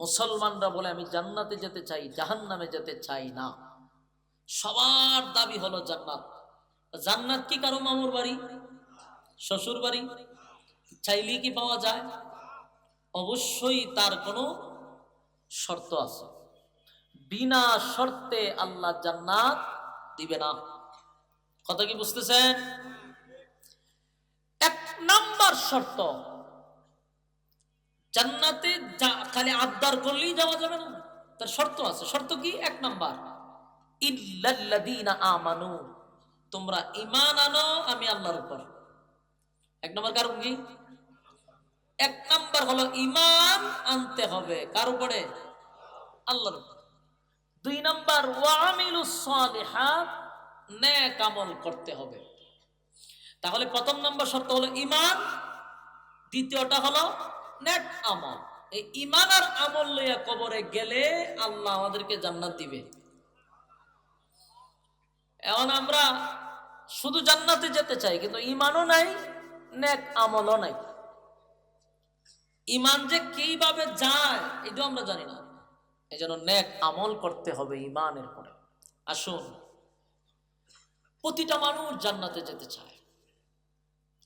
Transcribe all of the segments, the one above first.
মুসলমানরা বলে, আমি জান্নাতে যেতে চাই, জাহান্নামে যেতে চাই না। সবার দাবি হলো জান্নাত। জান্নাত কি কারও মামুর বাড়ি? শ্বশুর বাড়ি? চাইলেই কি পাওয়া যায়? অবশ্যই তার কোনো শর্ত আছে। বিনা শর্তে আল্লাহ জান্নাত দিবে না। কথা কি বুঝতেছেন? এক নাম্বার শর্ত জান্নাতে যা, খালি আবদার করলেই যাওয়া যাবে না। তার শর্ত আছে। শর্ত কি? এক নাম্বার। ইল্লাল্লাযীনা আমানু। তোমরা ঈমান আনো, আমি আল্লাহর উপর। এক নম্বর কারণ কি? এক নাম্বার হলো ঈমান আনতে হবে। কার উপরে? আল্লাহর দুই নাম্বার ওয়ামিলুস সালিহাত, নেক আমল করতে হবে। তাহলে প্রথম নম্বর শর্ত হলো ঈমান। দ্বিতীয়টা হলো নেক আমল। এই ঈমান আর আমল লইয়া কবরে গেলে আল্লাহ আমাদেরকে জান্নাত দিবে। এখন আমরা শুধু জান্নাতে যেতে চাই, কিন্তু ইমানও নাই, নেক আমলও নাই। ইমান যে কীভাবে যায়, এটাও আমরা জানি না। এই জন্য নেক আমল করতে হবে ইমানের পরে। আসুন, প্রতিটা মানুষ জান্নাতে যেতে চায়।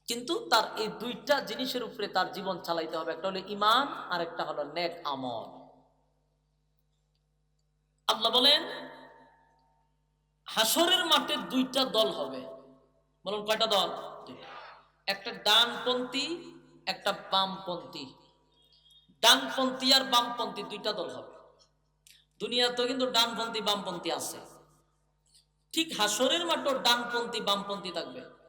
কিন্তু তার এই দুইটা জিনিসের উপরে তার জীবন চালাইতে হবে। একটা হলো ইমান আর একটা হলো নেক আমল। আল্লাহ বলেন হাসরের মাঠে দুইটা দল হবে। বলুন কয়টা দল? একটা ডানপন্থী, একটা বামপন্থী। ডানপন্থী আর বামপন্থী দুইটা দল হবে। দুনিয়াতেও কিন্তু ডানপন্থী, বামপন্থী আছে। ঠিক হাসরের মাঠেও ডানপন্থী, বামপন্থী থাকবে।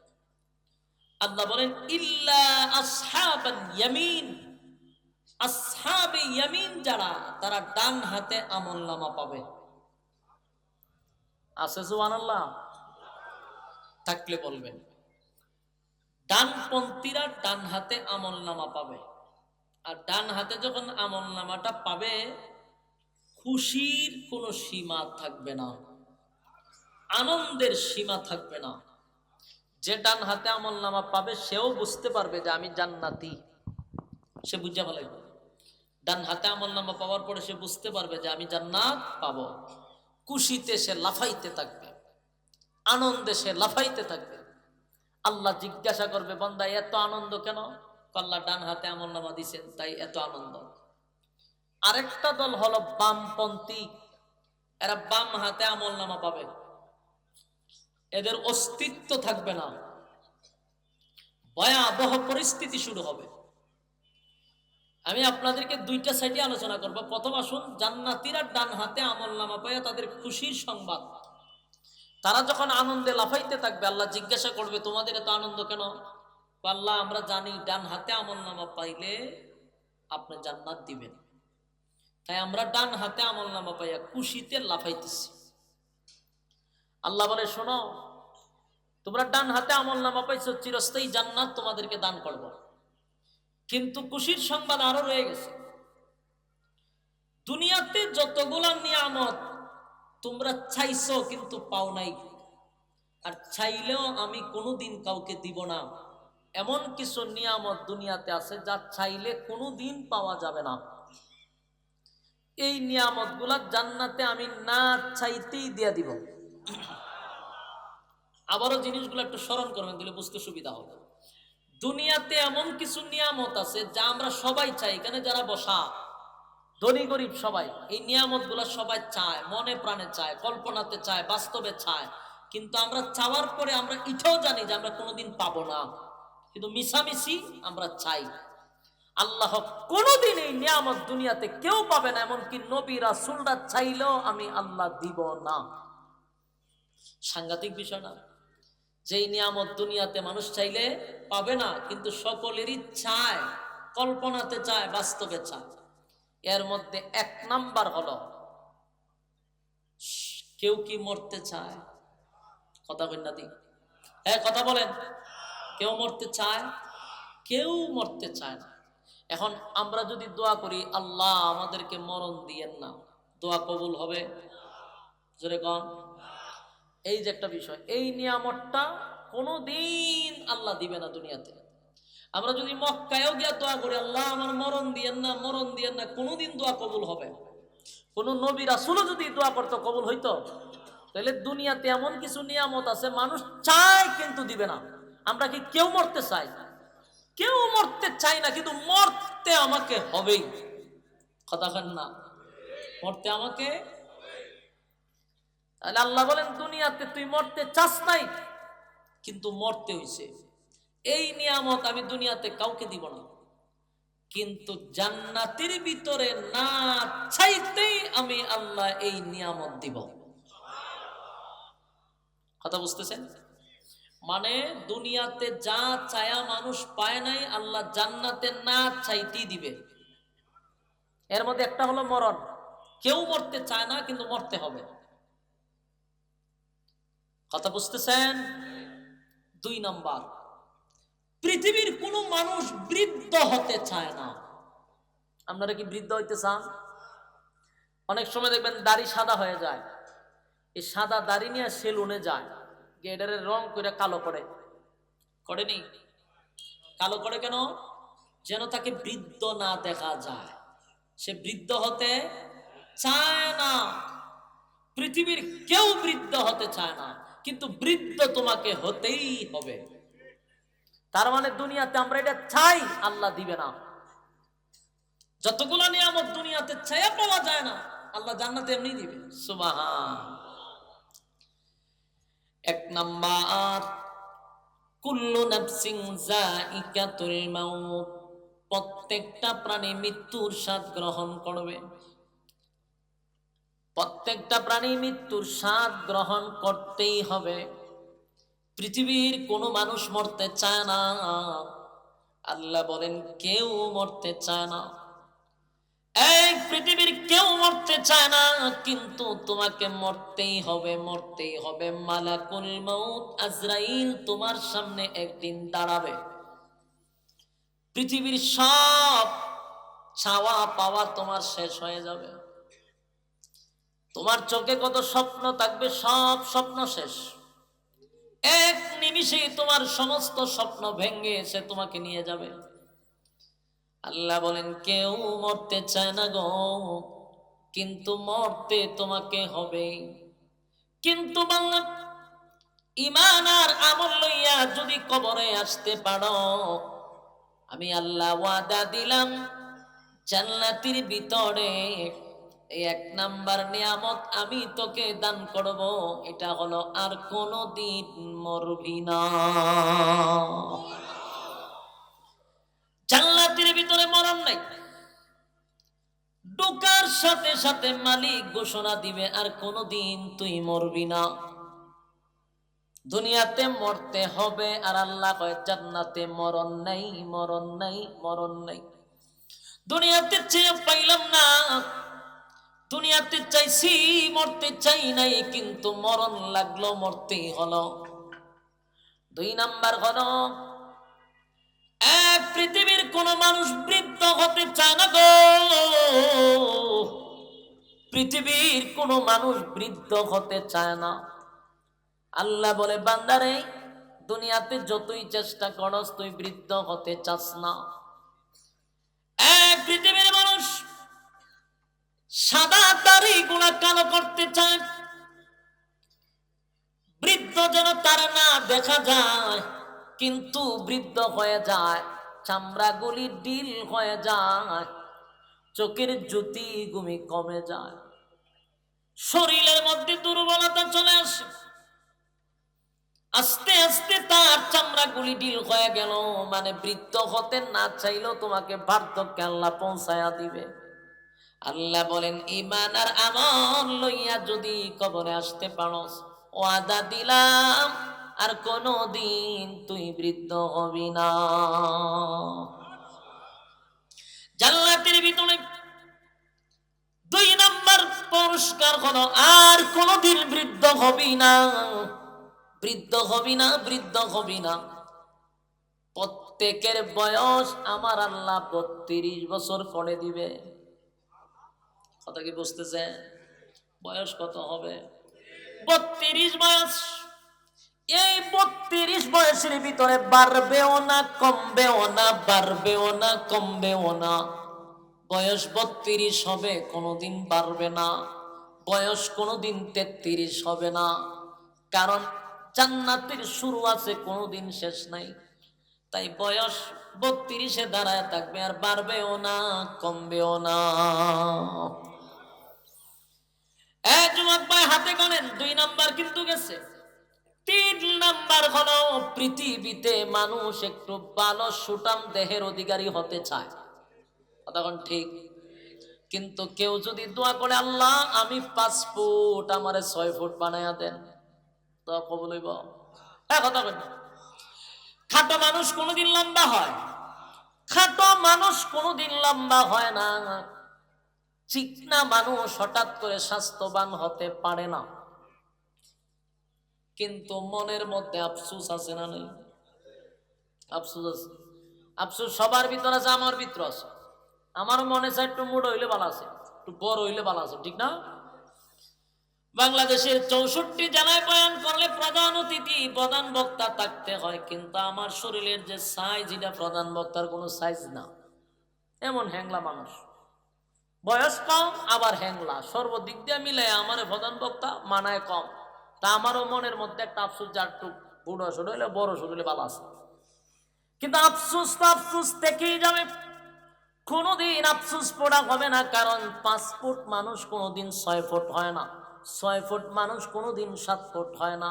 আল্লাহ বলেন ইয়ামিন। যারা, তারা ডান হাতে আমল নামা পাবে। আছে সুবহানাল্লাহ? থাকলে বলবেন। ডানপন্থীরা ডান হাতে আমল নামা পাবে। আর ডান হাতে যখন আমল নামাটা পাবে, খুশির কোনো সীমা থাকবে না। আনন্দের সীমা থাকবে না। যে ডান হাতে আমল নামা পাবে, সেও বুঝতে পারবে যে আমি জান্নাতি। সে বুঝে ভালো ডান হাতে আমল নামা পাওয়ার পরে সে বুঝতে পারবে যে আমি জান্নাত পাবো। খুশিতে সে লাফাইতে থাকবে। আনন্দে সে লাফাইতে থাকবে। আল্লাহ জিজ্ঞাসা করবে, বন্দা, এত আনন্দ কেন? আল্লাহ ডান হাতে আমল নামা দিছেন, তাই এত আনন্দ। আরেকটা দল হলো বামপন্থী। এরা বাম হাতে আমল নামা পাবে। এদের অস্তিত্ব থাকবে না। ভয়াবহ পরিস্থিতি শুরু হবে। আমি আপনাদেরকে দুইটা সাইডে আলোচনা করব। প্রথম আসুন, জান্নাতিরা ডান হাতে আমল নামা পাইয়া তাদের খুশির সংবাদ। তারা যখন আনন্দে লাফাইতে থাকবে, আল্লাহ জিজ্ঞাসা করবে, তোমাদের এত আনন্দ কেন? আল্লাহ, আমরা জানি ডান হাতে আমল নামা পাইলে আপনি জান্নাত দিবেন। তাই আমরা ডান হাতে আমল নামা পাইয়া খুশিতে লাফাইতেছি। আল্লাহ বলে, শোনো তোমরা ডান হাতে আমল নামা পাইছো, চিরস্থায়ী জান্নাত তোমাদেরকে দান করব। কিন্তু খুশির সংবাদ আরও রয়ে গেছে। দুনিয়াতে যতগুলা নিয়ামত তোমরা চাইছো কিন্তু পাও নাই। আর চাইলেও আমি কোনোদিন কাউকে দিব না। এমন কিছু নিয়ামত দুনিয়াতে আছে যা চাইলে কোনোদিন পাওয়া যাবে না। এই নিয়ামতগুলা জান্নাতে আমি না চাইতেই দিয়া দিব। আবারও জিনিসগুলো একটু স্মরণ করবেন, দিলে বুঝতে সুবিধা হবে। দুনিয়াতে এমন কিছু নিয়ামত আছে যা আমরা সবাই চাই। এখানে যারা বসা, ধনী, গরিব সবাই, এই নিয়ামত সবাই চায়, মনে প্রাণে চায়, কল্পনাতে চায়, বাস্তবে চায়। কিন্তু আমরা চাওয়ার পরে আমরা এটাও জানি যে আমরা কোনোদিন পাবো না। কিন্তু মিশামিশি আমরা চাই। আল্লাহ কোনোদিন এই নিয়ামত দুনিয়াতে কেউ পাবে না, এমনকি নবী রাসুলরা চাইলেও আমি আল্লাহ দিব না। সাংঘাতিক বিষয় না। যেই নিয়ামত দুনিয়াতে মানুষ চাইলে পাবে না, কিন্তু সকলেরই চায় কল্পনাতে চায়, বাস্তবে চায়। এর মধ্যে এক নাম্বার হলো, কেউ কি মরতে চায়? কথা বলেন না দি। হ্যাঁ কথা বলেন। কেউ মরতে চায়? কেউ মরতে চায় না। এখন আমরা যদি দোয়া করি, আল্লাহ আমাদেরকে মরণ দিয়েন না। দোয়া কবুল হবে? জোরে কন। এই যে একটা বিষয়, এই নিয়ামতটা কোনো দিন আল্লাহ দিবে না দুনিয়াতে। আমরা যদি মক্কায়ও গিয়া দোয়া করি, আল্লাহ আমার মরণ দিয়েন না, মরণ দিয়েন না, কোনোদিন দোয়া কবুল হবে কোনো নবী রাসুলও যদি দোয়া করতো, কবুল হইতো? তাহলে দুনিয়াতে এমন কিছু নিয়ামত আছে, মানুষ চায় কিন্তু দিবে না। আমরা কি কেউ মরতে চাই? কেউ মরতে চাই না, কিন্তু মরতে আমাকে হবেই। কথা না। মরতে আমাকে তাহলে আল্লাহ বলেন, দুনিয়াতে তুই মরতে চাস নাই, কিন্তু মরতে হইছে। এই নিয়ামত আমি দুনিয়াতে কাউকে দিব না। কিন্তু জান্নাতের ভিতরে না চাইতেই আমি আল্লাহ এই নিয়ামত দিব। কথা বুঝতেছেন? মানে দুনিয়াতে যা চায়া মানুষ পায় নাই, আল্লাহ জান্নাতে না চাইতেই দিবে। এর মধ্যে একটা হলো মরণ। কেউ মরতে চায় না, কিন্তু মরতে হবে। কথা বুঝতেছেন? দুই নাম্বার, পৃথিবীর কোনো মানুষ বৃদ্ধ হতে চায় না। আপনারা কি বৃদ্ধ হইতে চান? অনেক সময় দেখবেন দাড়ি সাদা হয়ে যায়। এই সাদা দাড়ি নিয়ে সেলুনে যায় গেডারের রং করে কালো করে। করেনি? কালো করে কেন? যেন তাকে বৃদ্ধ না দেখা যায়। সে বৃদ্ধ হতে চায় না। পৃথিবীর কেউ বৃদ্ধ হতে চায় না। কিন্তু বৃদ্ধ তোমাকে হতেই হবে। তার মানে দুনিয়াতে আমরা এটা চাই, আল্লাহ দিবে না। যতগুলো নিয়ামত দুনিয়াতে ছায়া পাওয়া যায় না, আল্লাহ জান্নাতে এমনি দিবে। সুবাহান। এক নাম্বার, কুল্লু নাফসিং যায়িকাতুল মাউত। প্রত্যেকটা প্রাণী মৃত্যুর স্বাদ গ্রহণ করবে। প্রত্যেকটা প্রাণী মৃত্যুর স্বাদ গ্রহণ করতেই হবে। পৃথিবীর কোনো মানুষ মরতে চায় না। আল্লাহ বলেন, কেউ মরতে চায় না। এই পৃথিবীর কেউ মরতে চায় না, কিন্তু তোমাকে মরতেই হবে মরতেই হবে। মালাকুল মউত আজরাইল তোমার সামনে একদিন দাঁড়াবে। পৃথিবীর সব ছাওয়া পাওয়া তোমার শেষ হয়ে যাবে। তোমার চোখে কত স্বপ্ন থাকবে, সব স্বপ্ন শেষ। এক নিমিষে তোমার সমস্ত স্বপ্ন ভেঙে এসে তোমাকে নিয়ে যাবে। আল্লাহ বলেন, কেউ মরতে চায় না গো, কিন্তু মরতে তোমাকে হবে। কিন্তু বাংলা ইমান আর আমল লইয়া যদি কবরে আসতে পারো, আমি আল্লাহ ওয়াদা দিলাম, জান্নাতির ভিতরে এই এক নাম্বার নিয়ামত আমি তোকে দান করব, এটা হলো আর কোনো দিন মরবি না। জান্নাতের ভিতরে মরণ নাই। ঢোকার সাথে সাথে মালিক ঘোষণা দিবে, আর কোনোদিন তুই মরবি না। দুনিয়াতে মরতে হবে, আর আল্লাহ কয়, জান্নাতে মরণ নাই মরণ নাই মরণ নাই। দুনিয়াতে চেয়ে পাইলাম না। দুনিয়াতে চাইছি, মরতে চাই নাই, কিন্তু মরণ লাগল, মরতেই হলো। দুই নাম্বার হলো, এক পৃথিবীর কোন মানুষ বৃদ্ধ হতে চায় না গো। পৃথিবীর কোন মানুষ বৃদ্ধ হতে চায় না। আল্লাহ বলে, বান্দারে, দুনিয়াতে যতই চেষ্টা করস, তুই বৃদ্ধ হতে চাস না। এক পৃথিবীর সাদা দাড়ি গুলা কালো করতে চায়। বৃদ্ধ যেন তার না দেখা যায়, কিন্তু বৃদ্ধ হয়ে যায়, চামড়াগুলি ডিল হয়ে যায়, চোখের জ্যোতি গুমি কমে যায়। শরীরের মধ্যে দুর্বলতা চলে আসে। আস্তে আস্তে তার চামড়াগুলি ডিল হয়ে গেল মানে বৃদ্ধ হতে না চাইলেও তোমাকে বার্ধক্যে আল্লাহ পৌঁছায়া দিবে। আল্লাহ বলেন ইমান আর আমল লইয়া যদি কবরে আসতে পারো ওয়াদা দিলাম, আর কোনো দিন তুই বৃদ্ধ হবি না। জান্নাতের ভিতরে দুই নম্বর পুরস্কার হলো, আর কোনোদিন বৃদ্ধ হবি না। বৃদ্ধ হবি না, বৃদ্ধ হবি না। প্রত্যেকের বয়স আমার আল্লাহ বত্রিশ বছর করে দিবে। কথা কি বুঝতেছে? বয়স কত হবে? বত্রিশ বয়স। এই বত্রিশ বয়সের ভিতরে বাড়বেও না, কমবেও না, বাড়বেও না, কমবেও না। বয়স বত্রিশ হবে, কোনোদিন বাড়বে না। বয়স কোনোদিন তেত্রিশ হবে না। কারণ জান্নাতের শুরু আছে, কোনোদিন শেষ নাই। তাই বয়স বত্রিশে দাঁড়ায় থাকবে আর বাড়বেও না, কমবেও না। এক যুবক ভাই হাতে গণেন, দুই নাম্বার কিন্তু গেছে। তিন নাম্বার হলো, পৃথিবীতে মানুষ একটু ভালো সুটাম দেহের অধিকারী হতে চায়। তখন ঠিক? কিন্তু কেউ যদি দোয়া করে, আল্লাহ, আমি পাঁচ ফুট আমারে ছয় ফুট বানাইয়া দেন তো কবল হইব। হ্যাঁ কথা বলেন খাটো মানুষ কোনোদিন লম্বা হয়। খাটো মানুষ কোনোদিন লম্বা হয় না। চিকনা মানুষ হঠাৎ করে স্বাস্থ্যবান হতে পারে না। কিন্তু মনের মধ্যে আফসুস আছে না নেই? আফসুস আছে। আফসুস সবার ভিতর আছে, আমার ভিতর আছে। আমার মনে চায় একটু মুড হইলে ভালো আছে, একটু বড় হইলে ভালো আছে, ঠিক না? বাংলাদেশের চৌষট্টি জেলায় বয়ান করলে প্রধান অতিথি, প্রধান বক্তা থাকতে হয়, কিন্তু আমার শরীরের যে সাইজ এটা প্রধান বক্তার কোনো সাইজ না। এমন হ্যাংলা মানুষ। বয়স কম আবার হ্যাংলা সর্বদিক দিয়ে মিলে আমার প্রধান বক্তা মানায় কম। তা আমারও মনের মধ্যে একটা আফসোস যার একটু বুড়ো সরু হলে বড় সরু হলে ভালো আছে। কিন্তু আফসোস তো আফসোস থেকেই যাবে। কোনোদিন আফসোস পড়া হবে না, কারণ পাঁচ ফুট মানুষ কোনোদিন ছয় ফুট হয় না। ছয় ফুট মানুষ কোনোদিন সাত ফুট হয় না।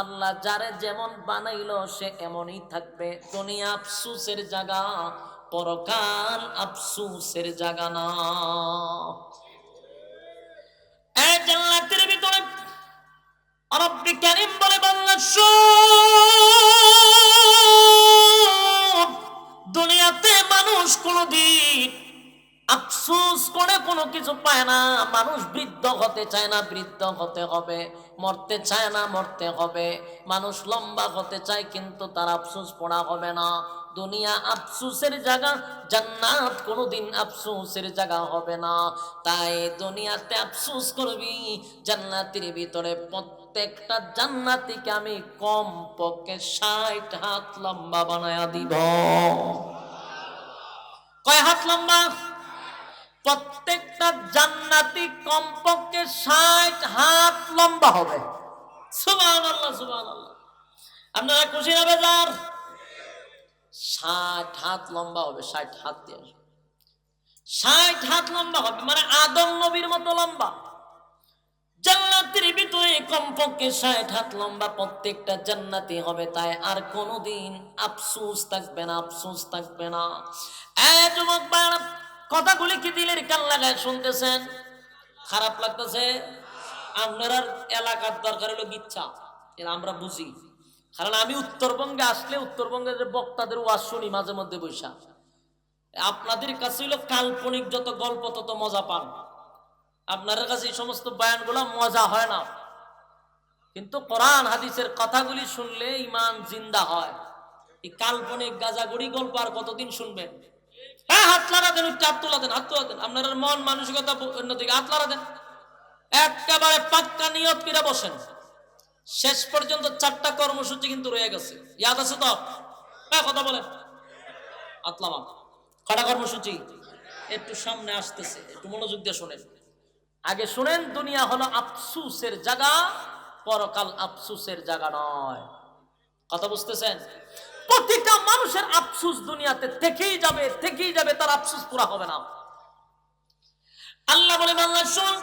আল্লাহ যারে যেমন বানাইলো, সে এমনই থাকবে। দুনিয়া আফসুসের জায়গা। পরকাল আফসুসের জায়গা না। জান্নাতের ভিতরে রব্বি কারিম বলে বাংলা দুনিয়াতে মানুষ কোনদিন আফসোস করে কোনো কিছু পায় না। মানুষ বৃদ্ধ হতে চায় না, বৃদ্ধ হতে হবে, মরতে চায় না, মরতে হবে। মানুষ লম্বা হতে চায় কিন্তু তার আফসোস পড়া হবে না। দুনিয়া আফসোসের জায়গা, জান্নাত কোনোদিন আফসুসের জায়গা হবে না। তাই দুনিয়াতে আফসুস করবি, জান্নাতের ভিতরে প্রত্যেকটা জান্নাতিকে আমি কম পক্ষে ষাট হাত লম্বা বানায়া দিব। কয় হাত লম্বা? প্রত্যেকটা জান্নাতি কমপক্ষে ষাট হাত লম্বা হবে। সুবাহ আপনারা খুশি হবে যার ষাট হাত লম্বা হবে, ষাট হাত দিয়ে আসবে। ষাট হাত লম্বা হবে মানে আদম নবীর মতো লম্বা। জান্নাতের ভিতরে কমপক্ষে ষাট হাত লম্বা প্রত্যেকটা জান্নাতি হবে তাই আর কোনোদিন আফসোস থাকবে না, আফসোস থাকবে না। এ যুবক কথাগুলি কি দিলের কান লাগায় শুনতেছেন? খারাপ লাগতেছে? আপনার এলাকার দরকার হলো গিচ্ছা আমরা বুঝি। কারণ আমি উত্তরবঙ্গে আসলে উত্তরবঙ্গের বক্তাদের ওয়াজ শুনি মাঝে মধ্যে বৈশা। আপনাদের কাছে হলো কাল্পনিক যত গল্প, তত মজা পান। আপনার কাছে এই সমস্ত বয়ানগুলো মজা হয় না। কিন্তু কোরআন, হাদিসের কথাগুলি শুনলে ইমান জিন্দা হয়। এই কাল্পনিক, গাজাগুড়ি গল্প আর কতদিন শুনবেন? হ্যাঁ হাত লারা দেন হাত তোলা দেন হাত তোলা দেন আপনার মন মানসিকতা অন্যদিকে হাত লারা দেন একেবারে পাক্কা নিয়ত কিরা বসেন। শেষ পর্যন্ত চারটা কর্মসূচি কিন্তু রয়ে গেছে। ইয়াদ আছে তো? হ্যাঁ কথা বলেন। আতলামা কটা কর্মসূচি? একটু সামনে আসতেছে, একটু মনোযোগ দিয়ে শোনেন। আগে শুনেন, দুনিয়া হলো আফসুসের জায়গা, পরকাল আফসুসের জায়গা নয়। কথা বুঝতেছেন? প্রতিটা মানুষের আফসুস দুনিয়াতে থেকেই যাবে থেকেই যাবে, তার আফসুস পুরা হবে না। আল্লাহ বলে আল্লাহ শোন,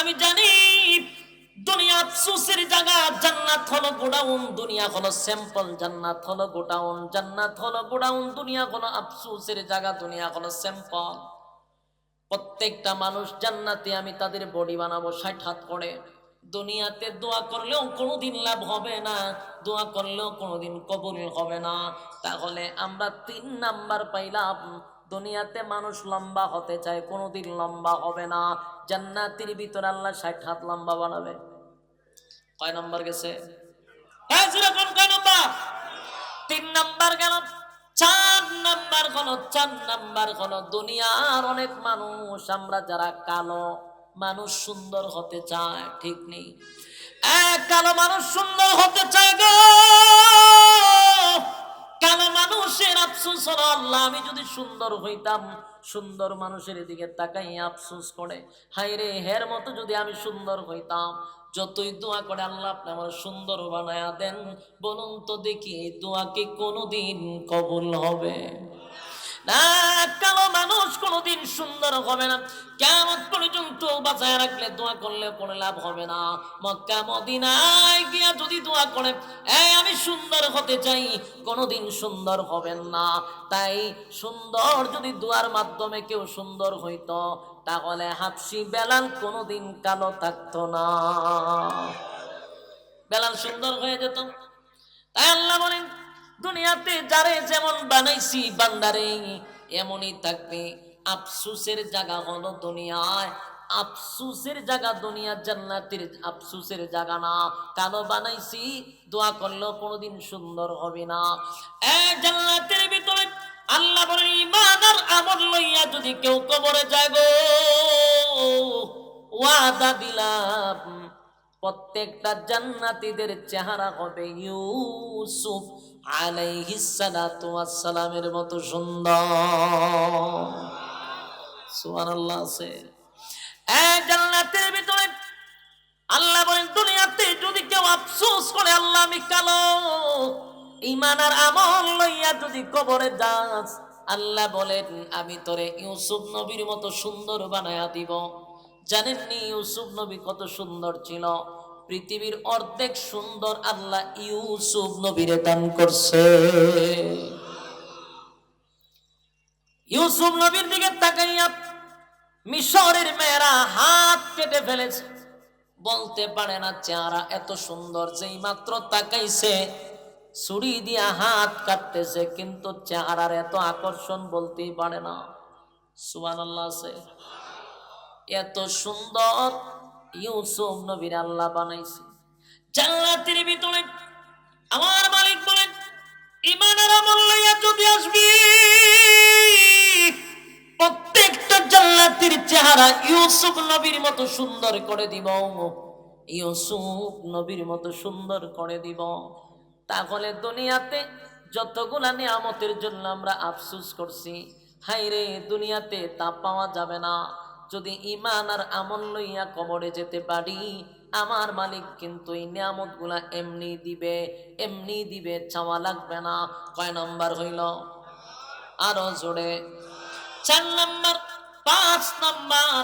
আমি জানি দুনিয়া জায়গা, জান্নাত গোডাউন, দুনিয়া স্যাম্পল জান্নাত গোডাউন জান্নাত গোডাউন, দুনিয়া আফসোসের জায়গা, দুনিয়া স্যাম্পল প্রত্যেকটা মানুষ জান্নাতে আমি তাদের বডি বানাবো ষাট হাত করে। দুনিয়াতে দোয়া করলেও কোনোদিন লাভ হবে না, দোয়া করলেও কোনোদিন কবুল হবে না। তাহলে আমরা তিন নাম্বার পাইলাম দুনিয়াতে মানুষ লম্বা হতে চায়, কোনোদিন লম্বা হবে না। জান্নাতির ভিতরে আল্লাহ ষাট হাত লম্বা বানাবে। কয় নাম্বার গেছে? কয় তিন নাম্বার গেল চার নাম্বার হলো চার নাম্বার হলো দুনিয়ার অনেক মানুষ, আমরা যারা কালো, মানুষ সুন্দর হতে চায়, ঠিক নেই। এক কালো মানুষ সুন্দর হতে চায় গো! মানুষের আফসোস হলো আল্লাহ, আমি যদি সুন্দর হইতাম, সুন্দর মানুষের এদিকে তাকাই আফসোস করে। হাই রে, হের মতো যদি আমি সুন্দর হইতাম, যতই দোয়া করে আল্লাহ আপনি আমার সুন্দর বানায়া দেন, বলুন তো দেখি দোয়া কি কোনোদিন কবুল হবে? কালো মানুষ কোনোদিন সুন্দর হবে না। কেমন পর্যন্ত বাঁচায় রাখলে দোয়া করলে কোনো লাভ হবে না। মক্কা, মদিনায় গিয়া যদি দোয়া করে এই আমি সুন্দর হতে চাই, কোনোদিন সুন্দর হবেন না। তাই সুন্দর যদি দোয়ার মাধ্যমে কেউ সুন্দর হইতো, তাহলে হাফসি বেলাল কোনোদিন কালো থাকতো না। বেলাল সুন্দর হয়ে যেত। তাই আল্লাহ বলেন দুনিয়াতে যারে যেমন বানাইছি বান্দারে, এমনই থাকবে। আফসুসের জায়গা হলো দুনিয়ায়। আফসুসের জায়গা দুনিয়া জান্নাতের আফসুসের জায়গা না। কালো বানাইছি, দোয়া করলেও কোনোদিন সুন্দর হবে না। এ জান্নাতের ভিতরে আল্লাহ বলে ইমান আর আমল লইয়া যদি কেউ কবরে যায় গো, ওয়াদা দিলাম, প্রত্যেকটা জান্নাতীদের চেহারা হবে ইউসুফ। আলাইহিস সালাতু ওয়াস সালামের মতো সুন্দর। আল্লাহ বলেন, দুনিয়াতে যদি কেউ আফসোস করে, আল্লাহ আমি কালো। ইমান আর আমল লইয়া যদি কবরে যাস, আল্লাহ বলেন, আমি তোরে ইউসুফ নবীর মতো সুন্দর বানায়া দিব। জানেননি ইউসুফ নবী কত সুন্দর ছিল? পৃথিবীর অর্ধেক সুন্দর আল্লাহ ইউসুফ নবীরে দান করছে। ইউসুফ নবীর দিকে তাকাইয়া মিশরের মেয়েরা হাত কেটে ফেলেছে। বলতে পারে না চেহারা এত সুন্দর যেই মাত্র তাকাইছে, ছুরি দিয়া হাত কাটতেছে, কিন্তু চেহারার এত আকর্ষণ বলতেই পারে না। সুবান আছে। এত সুন্দর ইউসুফ নবীর আল্লাহ বানাইছে। জান্নাতের ভিতরে আমার মালিক বলেন, ইমানের আমল লইয়া যদি আসবি, প্রত্যেকটা জান্নাতের চেহারা ইউসুফ নবীর মতো সুন্দর করে দিব। ইউসুফ নবীর মতো সুন্দর করে দিব। তাহলে দুনিয়াতে যতগুলা নিয়ামতের জন্য আমরা আফসুস করছি হাই রে দুনিয়াতে তা পাওয়া যাবে না। যদি ইমান আর আমল লইয়া কবরে যেতে পারি, আমার মালিক কিন্তু এই নিয়ামতগুলা এমনি দিবে এমনি দিবে, চাওয়া লাগবে না। কয় নম্বর হইল? আরও জোরে। চার নম্বর, পাঁচ নম্বর,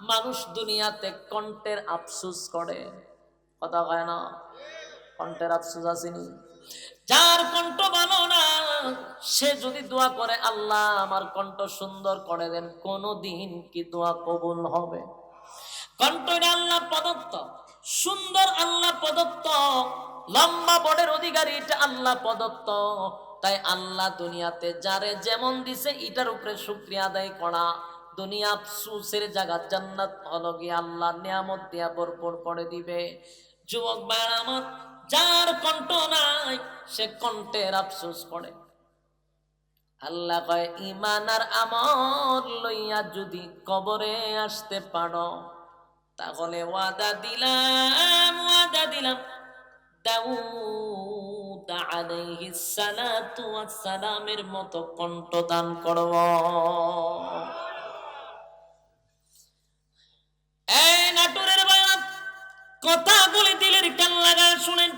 মানুষ দুনিয়াতে কণ্ঠের আফসুস করে। কথা কয় না? কণ্ঠের আফসুস আসেনি যার কণ্ঠ ভালো না, সে যদি দোয়া করে, আল্লাহ আমার কণ্ঠ সুন্দর করে দেন, কোনদিন কি দোয়া কবুল হবে? কণ্ঠটা আল্লাহ প্রদত্ত, সুন্দর আল্লাহ প্রদত্ত, লম্বা বড়ের অধিকারী এটা আল্লাহ প্রদত্ত। তাই আল্লাহ দুনিয়াতে যারে যেমন দিছে, এটার উপরে শুক্রিয়া আদায় করা। দুনিয়া আফসুসের জায়গা, জান্নাত হলো গিয়ে আল্লাহ নিয়ামত দিয়া ভরপুর করে দিবে। যুবক আমার যার কণ্ঠ নাই, সে কণ্ঠের আফসোস করে। আল্লাহ কয় ইমান আর লইয়া যদি কবরে আসতে পারো, তাহলে ওয়াদা দিলাম ওয়াদা দিলাম। সালামের মতো কণ্ঠ দান করব। এই কথাগুলি দিলের কান লাগা শুনেন।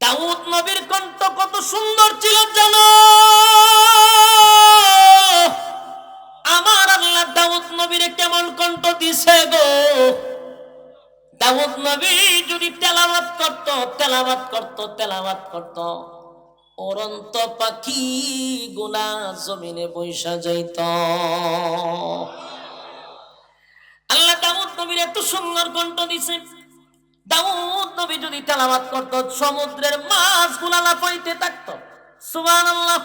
দাউদ নবীর কণ্ঠ কত সুন্দর ছিল জানো। আমার আল্লাহ দাউদ নবীর কেমন কণ্ঠ দিছে গো। দাউদ নবী যদি তেলাওয়াত করত তেলাওয়াত করত তেলাওয়াত করত, অরন্ত পাখি গুনা জমিনে বৈশা যাইত। দাউদ নবীর এত সুন্দর কণ্ঠ দিছে। দাউদ নবী যদি তেলাওয়াত করত, সমুদ্রের মাছগুলা লাফাইতে থাকতো। সুবহানাল্লাহ।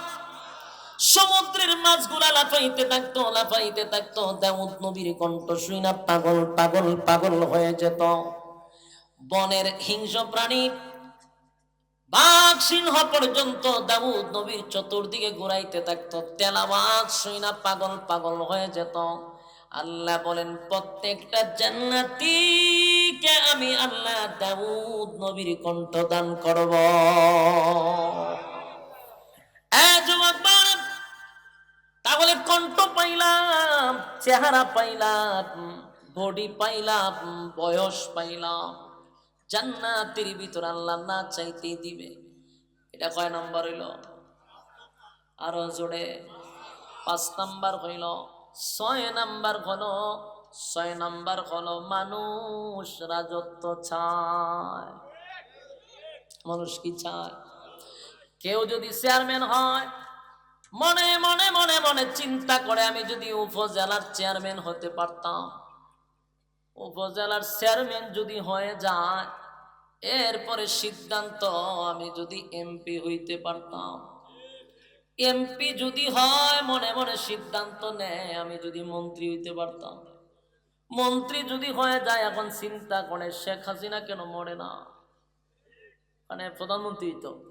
সমুদ্রের মাছগুলা লাফাইতে থাকতো লাফাইতে থাকতো, দাউদ নবীর কণ্ঠ শুইনা পাগল পাগল পাগল হয়ে যেত। বনের হিংস্র প্রাণী বাঘ, সিংহ পর্যন্ত দাউদ নবীর চতুর্দিকে ঘুরাইতে থাকতো। তেলাওয়াত শুইনা পাগল পাগল হয়ে যেত। আল্লাহ বলেন, প্রত্যেকটা জান্নাতীকে আমি আল্লাহ দাউদ নবীর কণ্ঠ দান করব। তাহলে কণ্ঠ পাইলাম, চেহারা পাইলাম বডি পাইলাম, বয়স পাইলাম, জান্নাতের ভিতর আল্লাহ না চাইতে দিবে। এটা কয় নাম্বার হইল? আরও জোরে। পাঁচ নাম্বার হইল ছয় নাম্বার হলো, ছয় নাম্বার হলো মানুষ রাজত্ব চায়। মানুষ কি চায়? কেউ যদি চেয়ারম্যান হয়, মনে মনে মনে মনে চিন্তা করে আমি যদি উপজেলার চেয়ারম্যান হতে পারতাম। উপজেলার চেয়ারম্যান যদি হয়ে যায়, এরপরে সিদ্ধান্ত আমি যদি এমপি হইতে পারতাম। এমপি যদি হয়, মনে মনে সিদ্ধান্ত নেয়, আমি যদি মন্ত্রী হইতে পারতাম। মন্ত্রী যদি হয়ে যায়, এখন চিন্তা করে, শেখ হাসিনা কেন মরে না? মানে প্রধানমন্ত্রী তো।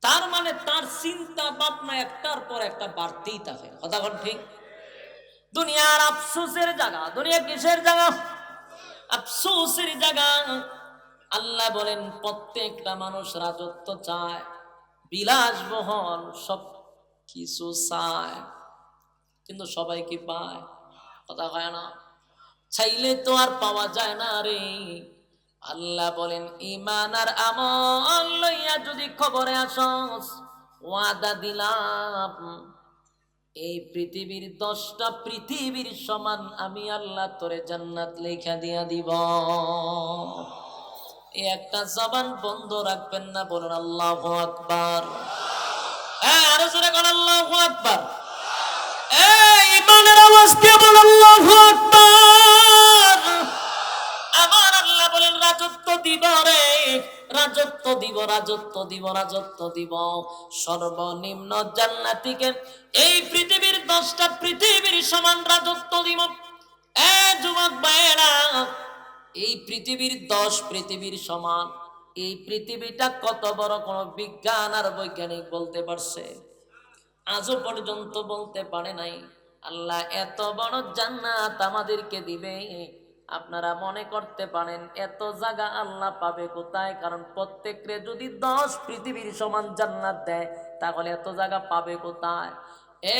তার মানে তার চিন্তা ভাবনা একটার পর একটা বাড়তেই থাকে। কথা ঠিক? দুনিয়ার আফসোসের জায়গা। দুনিয়া কিসের জায়গা? আফসোসের জায়গা। আল্লাহ বলেন, প্রত্যেকটা মানুষ রাজত্ব চায়। বিলাসবহল, সব কিছু চায়, কিন্তু সবাই কি পায়? কথা হয় না। চাইলে তো আর পাওয়া যায় না রে। আল্লাহ বলেন ইমান আর আমল লইয়া যদি খবরে আসস, ওয়াদা দিলাম। এই পৃথিবীর দশটা পৃথিবীর সমান আমি আল্লাহ তোরে জান্নাত লেখা দিয়া দিব। একটা জবান বন্ধ রাখবেন না, বলুন আল্লাহ আকবার। হ্যাঁ আল্লাহ আকবার। রাজত্ব দিব রে। রাজত্ব দিব রাজত্ব দিব রাজত্ব দিব। সর্বনিম্ন জান্নাতিকে এই পৃথিবীর দশটা পৃথিবীর সমান রাজত্ব দিব। এ যুবক ভাইয়েরা এই পৃথিবীর দশ পৃথিবীর সমান। এই পৃথিবীটা কত বড় কোন বিজ্ঞান আর বৈজ্ঞানিক বলতে পারছে? আজও পর্যন্ত বলতে পারে নাই। আল্লাহ এত বড় জান্নাত আমাদেরকে দিবে। আপনারা মনে করতে পারেন, এত জায়গা আল্লাহ পাবে কোথায়? কারণ প্রত্যেকরে যদি দশ পৃথিবীর সমান জান্নাত দেয়, তাহলে এত জায়গা পাবে কোথায়?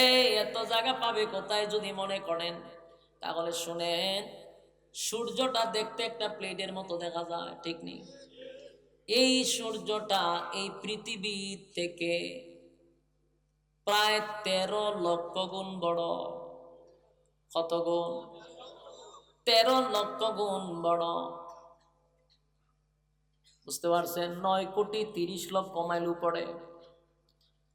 এই এত জায়গা পাবে কোথায় যদি মনে করেন, তাহলে শুনেন সূর্যটা দেখতে একটা প্লেটের মতো দেখা যায়, ঠিক নেই? এই সূর্যটা এই পৃথিবী থেকে প্রায় তেরো লক্ষ গুণ বড়। কত গুণ? তেরো লক্ষ গুণ বড়। বুঝতে পারছেন? নয় কোটি তিরিশ লক্ষ মাইল উপরে।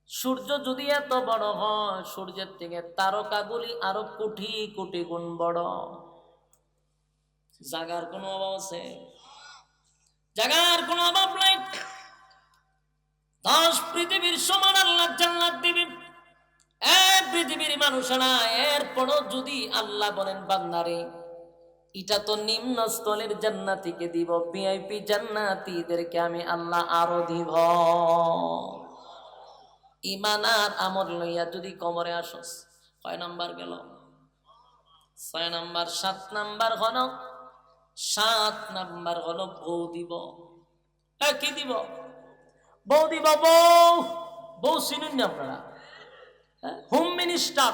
সূর্য যদি এত বড় হয়, সূর্যের থেকে তারকাগুলি আরও কোটি কোটি গুণ বড়। জাগার কোনো অভাব আছে? জাগার কোনো অভাব নাই। দশ পৃথিবীর সমান আল্লাহ জান্নাত দিবি। এক পৃথিবীর মানুষেরা, এরপরও যদি আল্লাহ বলেন, বান্দারে, এটা তো নিম্ন স্থলের জান্নাতিকে দিব। ভিআইপি জান্নাতিদেরকে আমি আল্লাহ আরও দিব। ইমান আর আমল লইয়া যদি কবরে আসস, কয় নাম্বার গেল? ছয় নাম্বার, সাত নাম্বার হল সাত নাম্বার হলো বউ দিব। কি দিব? বউ দিব বউ। বউ চিনুন না আপনারা? হোম মিনিস্টার,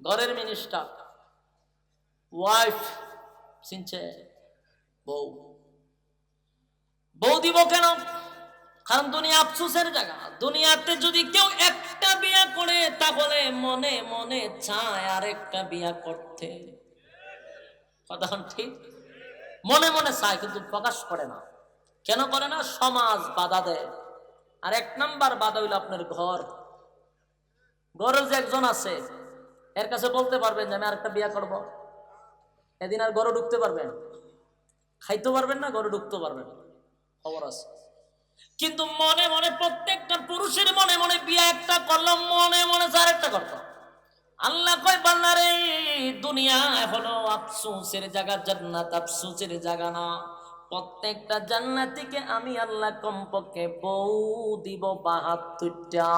ঘরের মিনিস্টার, ওয়াইফ চিনছে বউ। বউ দিব কেন? কারণ দুনিয়া আফসোসের জায়গা। দুনিয়াতে যদি কেউ একটা বিয়া করে, তাহলে মনে মনে চায় আরেকটা বিয়া করতে। কথা ঠিক? মনে মনে চায়, কিন্তু প্রকাশ করে না। কেন করে না? সমাজ বাধা দেয়। আর এক নাম্বার বাধা হইল আপনার ঘর। ঘরের যে একজন আছে, এর কাছে বলতে পারবেন যে, আমি আরেকটা বিয়া করব। এদিন আর ঘরে ঢুকতে পারবেন। খাইতে পারবেন না ঘরে ঢুকতে পারবেন খবর আছে। কিন্তু মনে মনে প্রত্যেকটা পুরুষের মনে মনে বিয়ে একটা করলাম মনে মনে চার একটা করতো আল্লাহ কয় বান্দারে দুনিয়া হলো আফসোসের জায়গা, জান্নাত আফসোসের জায়গা না। প্রত্যেকটা জান্নাতিকে আমি আল্লাহ কমপক্ষে বউ দিব বাহাত্তরটা।